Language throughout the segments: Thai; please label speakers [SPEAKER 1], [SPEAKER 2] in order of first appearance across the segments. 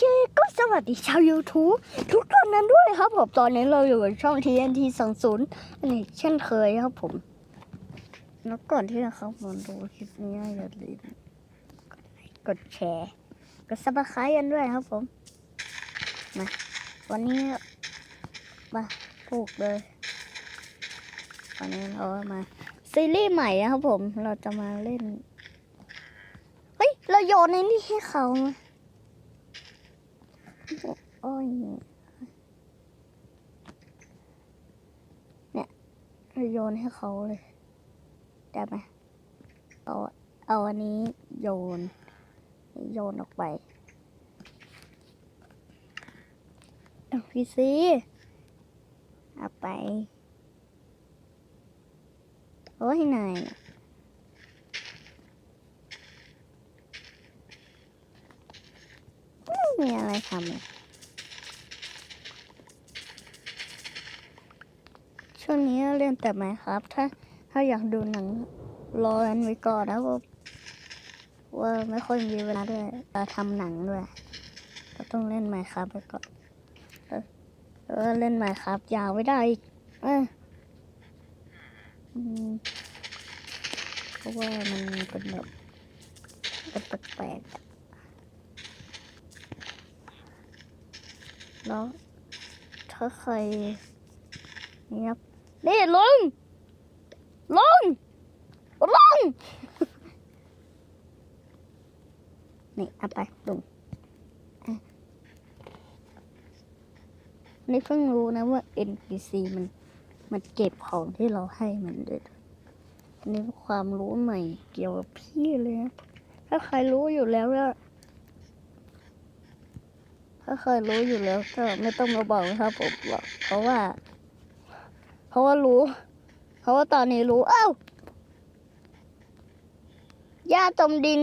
[SPEAKER 1] เจก็สวัสดีชาว YouTube ทุกคนนั้นด้วยครับผม ตอนนี้เราอยู่กับช่อง TNT 20อันนี้เช่นเคยครับผมแล้วก่อนที่จะเข้ามาดูคลิปนี้อย่าลืมกดไลค์กดแชร์ กดซับสไครต์กันด้วยครับผม มา วันนี้ มาปลูกเลย วันนี้เรามาซีรีส์ใหม่นะครับผม เราจะมาเล่น เฮ้ย เราโยนในนี่ให้เขาไหม โอ้ยเนี่ยโยนให้เขาเลย ได้ไหมเอาเอาอันนี้โยน โยนออกไปพี่ซีเอาไป โอ้ยนายไม่มีอะไรทำเลย ช่วงนี้เล่นแต่ไหมครับ ถ้าถ้าอยากดูหนังรอกันไว้ก่อนนะว่าว่าไม่ค่อยมีเวลาด้วยจะทำหนังด้วยก็ต้องเล่นไหมครับไปก่อนเออเล่นไหมครับยาวไม่ได้อีกเออเพราะว่ามันเป็นแบบเป็นแปลกๆแล้วถ้าใครนี่ครับ นี่ลุงลุงลุงนี่เอาไปลุงนี่เพิ่งรู้นะว่า NPC มัน มันเก็บของที่เราให้มันด้วยนนี้เป็นความรู้ใหม่เกี่ยวกับพี่เลยนะถ้าใครรู้อยู่แล้วก็ถ้าใครรู้อยู่แล้วก็ไม่ต้องมาบอกนะครับผมหรอกเพราะว่า เพราะว่ารู้ เพราะว่าตอนนี้รู้ เอ้าหญ้าจมดิน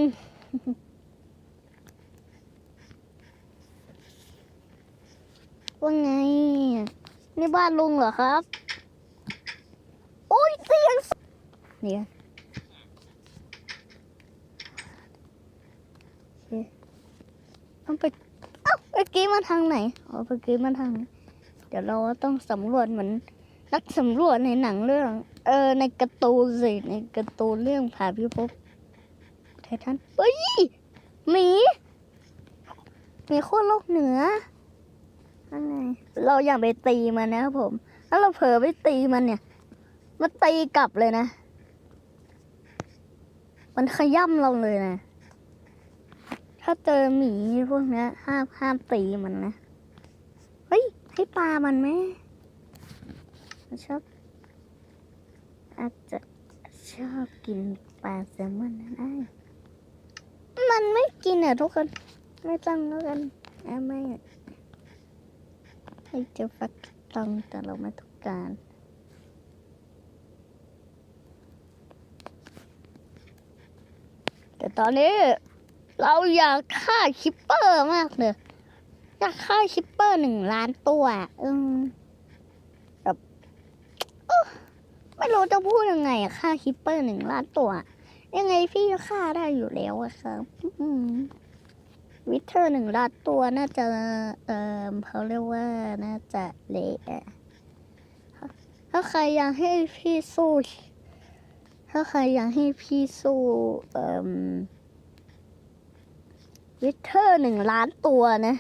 [SPEAKER 1] ว่าไง นี่บ้านลุงเหรอครับ โอ้ยเสียงเนี่ยต้องไปเอ้าเมื่อกี้มาทางไหน อ๋อ เมื่อกี้มาทาง เดี๋ยวเราต้องสำรวจเหมือน นักสำรวจในหนังเรื่อง เออในการ์ตูนสิในการ์ตูนเรื่องผ่าพิภพไททันเฮ้ยหมีหมีโคตรโลกเหนือนั่นไงเราอย่าไปตีมันนะครับผม ถ้าเราเผลอไปตีมันเนี่ย มันตีกลับเลยนะ มันขย่ำเราเลยนะ ถ้าเจอหมีพวกนี้ห้ามห้ามตีมันนะ เฮ้ย ให้ปลามันไหม ชอบอาจจะชอบกินปลาแซลมอนนะได้มันไม่กินอะทุกคน ไม่ต้องแล้วกันอะไม่อะให้เจอฟักทองแต่เราไม่ต้องการแต่ตอนนี้เราอยากฆ่าคิปเปอร์มากเลยอยากฆ่าคิปเปอร์หนึ่งล้านตัว อืม ไม่รู้จะพูดยังไงอะค่าคิปเปอร์หนึ่งล้านตัว ยังไงพี่ก็ฆ่าได้อยู่แล้วอะครับวิเทอร์หนึ่งล้านตัวน่าจะ เออเขาเรียกว่าน่าจะเละอะถ้าใครอยากให้พี่สู้ ถ้าใครอยากให้พี่สู้เอ่อวิเทอร์หนึ่งล้านตัวนะ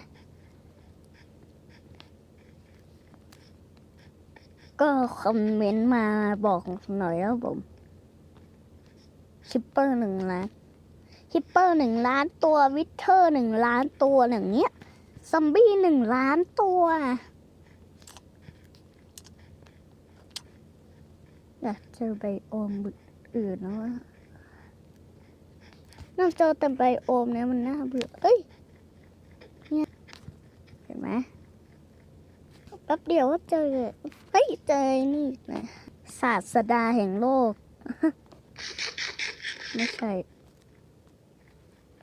[SPEAKER 1] ก็คอมเมนต์มาบอกหน่อยแล้วผมคิปเปอร์หนึ่งล้านคิปเปอร์หนึ่งล้านตัววิเทอร์หนึ่งล้านตัวอย่างเงี้ยซอมบี้หนึ่งล้านตัวอยากเจอไบโอมอื่นนะวะน่าเจอแต่ไบโอมเนี่ยมันน่าเบื่อเอ้ยเนี่ยเห็นไหม แป๊บเดียวก็เจอ เฮ้ย เจอนี่นะศาสดาแห่งโลก ไม่ใช่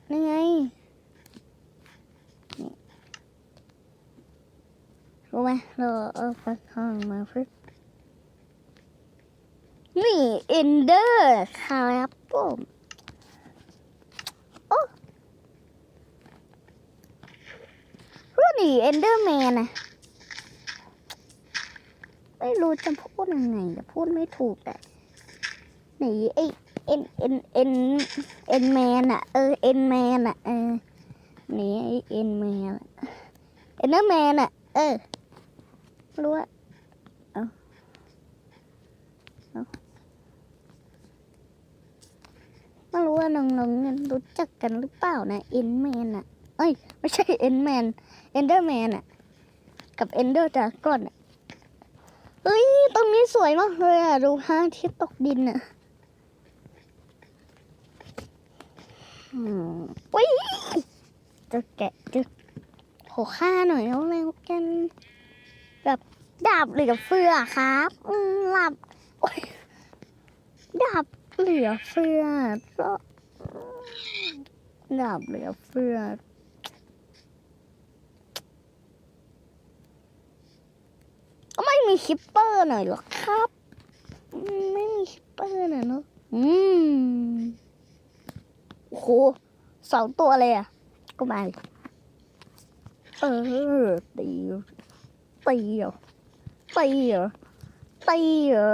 [SPEAKER 1] นี่ไงนี่รู้ไหมเราเอาฟักทองมาพื่อนี่อินเดอร์ครับผมโอ้หนีเอนเดอร์แมนอะ ไม่รู้จะพูดยังไงแต่พูดไม่ถูกแต่หนีไอเอ็นเอ็นเอ็นเอ็นแมนอะเออเอ็นแมนอะเออหนีไอเอ็นแมนเอ็นเดอร์แมนอะเออไม่รู้อะเอาเอาไม่รู้ว่าน้องๆเนี่ยรู้จักกันหรือเปล่านะเอ็นแมนอะเอ้ยไม่ใช่เอ็นแมนเอนเดอร์แมนอะกับเอนเดอร์ดากอนอะเฮ้ยตรงนี้ สวยมากเลยอะดูฮะที่ตกดินอะอืมจะแกะจะขอค่าหน่อยเอาแล้วกันแบบดาบเหลือเฟือครับอืมหลับดาบเหลือเฟือดาบเหลือเฟือ ก็ไม่มีคิปเปอร์หน่อยหรอกครับ ไม่มีคิปเปอร์น่อยเนาะอืมโอ้โหสองตัวเลยอะ ก็มาเออตีตีเหรอตีเหรอตีเหรอ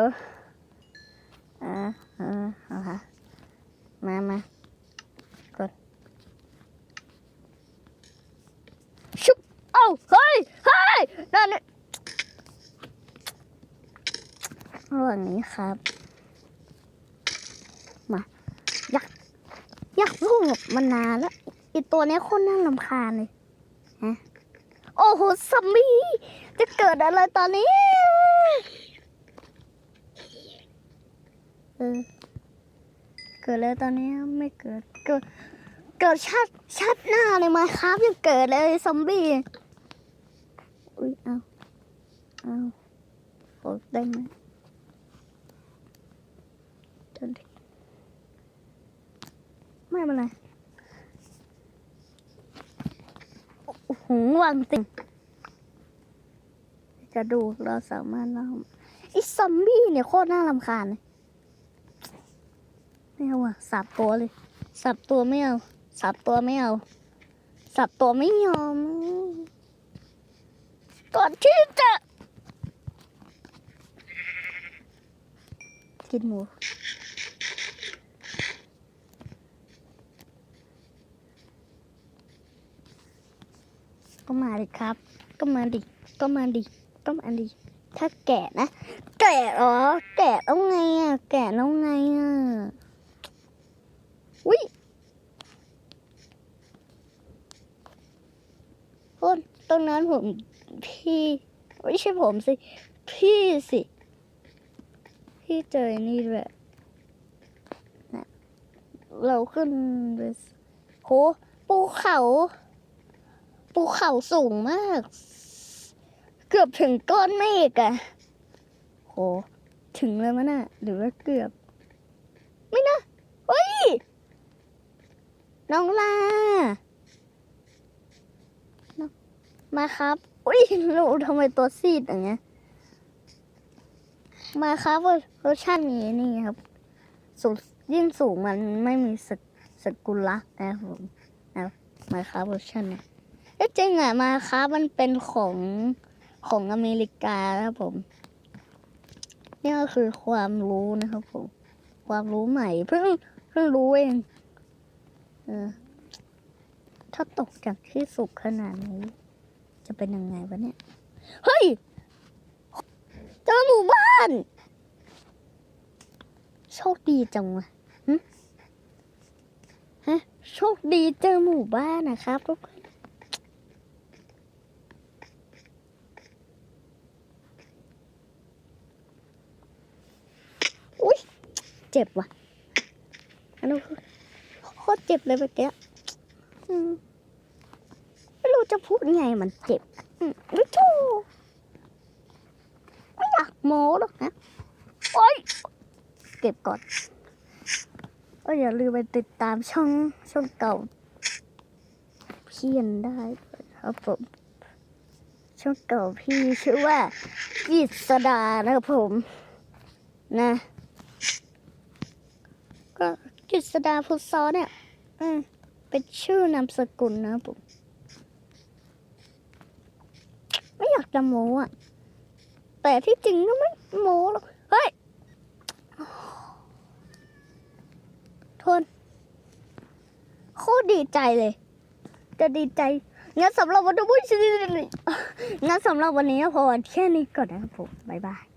[SPEAKER 1] อ่าอ่าเอาค่ะมามากดชุบเอ้าเฮ้ยเฮ้ยนั่น ระหว่างนี้ครับ มาอยากอยากลูกมานานแล้วอีตัวนี้คนน่ารำคาญเลยฮะโอ้โหซัมบี้จะเกิดอะไรตอนนี้เออเกิดเลยตอนนี้ไม่เกิดเกิดเกิดชาติชาติหน้าเลยมาครับยังเกิดเลยซอมบี้อุ้ยเอาเอาโอ้ได้ไหม เดินดิไม่เป็นไรโอ้โหวางติงจะดูเราสามารถเล่าไอ้ซอมบี้เนี่ยโคตรน่ารำคาญเลยไม่เอาอะสับตัวเลย สับตัวไม่เอา สับตัวไม่เอา สับตัวไม่ยอมก่อนที่จะ กินหมู ก็มาดิครับ ก็มาดิ ก็มาดิ ก็มาดิ ถ้าแก่นะ แก่เหรอ แก่แล้วไงอะ แก่แล้วไงอะอุ้ยคนตรงนั้นผมพี่ไม่ใช่ผมสิ พี่สิ พี่เจอนี่ด้วยเราขึ้นไปโห ภูเขา ภูเขาสูงมาก เกือบถึงก้อนเมฆอะโห ถึงแล้วมั้ยน่ะ หรือว่าเกือบ ไม่นะเฮ้ย น้องลา มาครับ อุ้ยเราทำไมตัวซีดอย่างเงี้ย มาครับเวอร์ร์ชันนี้นี่ครับ สูงยิ่งสูงมันไม่มีสกสกุลลักษณ์นะครับผมนะครับมาครับเวอร์ชันเนี่ย เอ๊ะจริงอะมาครับมันเป็นของของอเมริกานะครับผม นี่ก็คือความรู้นะครับผม ความรู้ใหม่เพิ่งเพิ่งรู้เองเออถ้าตกจากที่สูงขนาดนี้ จะเป็นยังไงวะเนี่ย เฮ้ยเจอหมู่บ้าน โชคดีจังวะหึฮะโชคดีเจอหมู่บ้านนะครับทุกคน เจ็บว่ะอันนั้นโคตรเจ็บเลยเมื่อกี้ไม่รู้จะพูดยังไงมันเจ็บไม่ถูไม่อยากโม้หรอกนะโอ๊ยเก็บก่อนก็อย่าลืมไปติดตามช่องช่องเก่าเพียนได้ครับผมช่องเก่าพี่ชื่อว่ากิษดานะครับผม นะ ก็กฤษดาพุทธซอเนี่ย อืม เป็นชื่อนามสกุลนะครับผมจะโม้อะแต่ที่จริงก็ไม่โม้หรอก เฮ้ย ทน โคตรดีใจเลย จะดีใจ งั้นสำหรับวันนี้งั้นสำหรับวันนี้พอแค่นี้ก่อนนะครับผม บ๊ายบาย